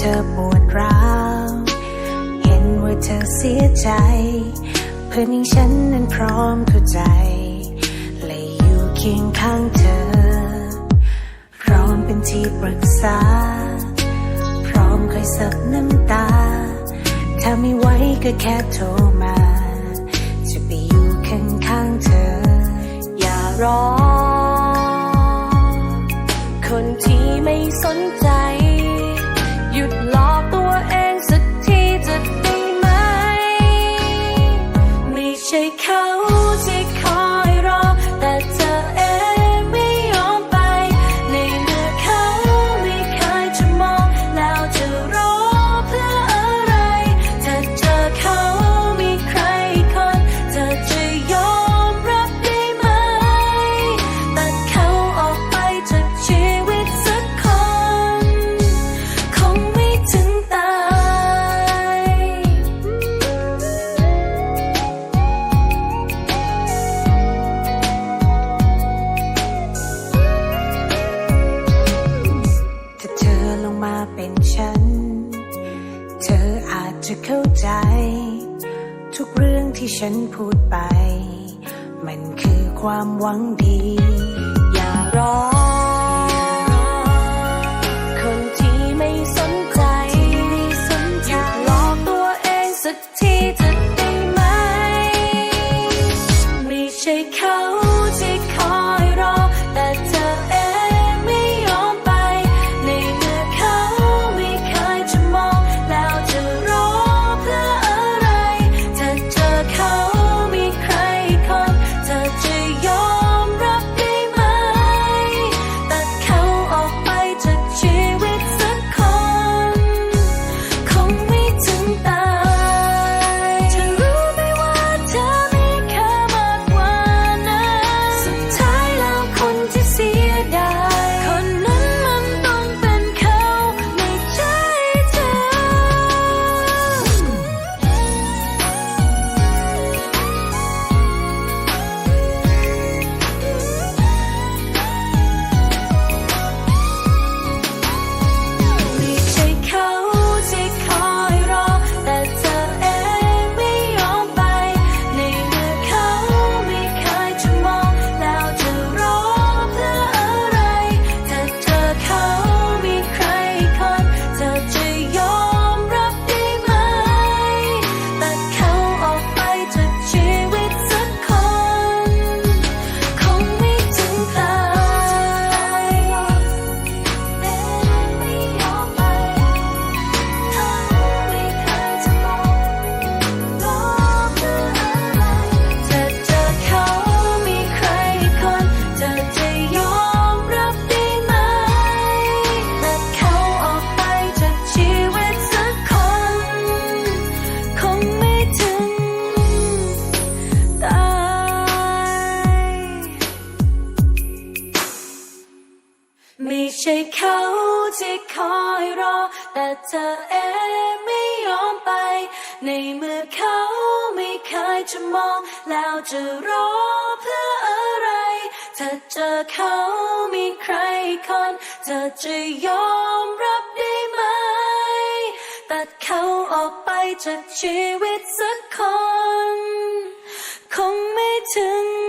ธอปวดร้าว เห็นว่าเธอเสียใจ เพื่อนอย่างฉันนั้นพร้อมเข้าใจ และอยู่เคียงข้างเธอ พร้อมเป็นที่ปรึกษา พร้อมคอยซับน้ำตา ถ้าไม่ไหวก็แค่โทรมา จะไปอยู่ข้างข้างเธอ อย่ารอ คนที่ไม่สนใจ หยุดหลอกตัวเองสักทีจะได้ไหม ไม่ใช่เขา เข้าใจ ทุกเรื่องที่ฉันพูดไป มันคือความหวังดี อย่ารอ ช่เขาที่คอยรอ แต่เธอเองไม่ยอมไป ในเมื่อเขาไม่เคยจะมอง แล้วจะรอเพื่ออะไร ถ้าเจอเขามีใครคนเธอจะยอมรับได้ไหม ตัดเขาออกไปจากชีวิตสักคน คงไม่ถึง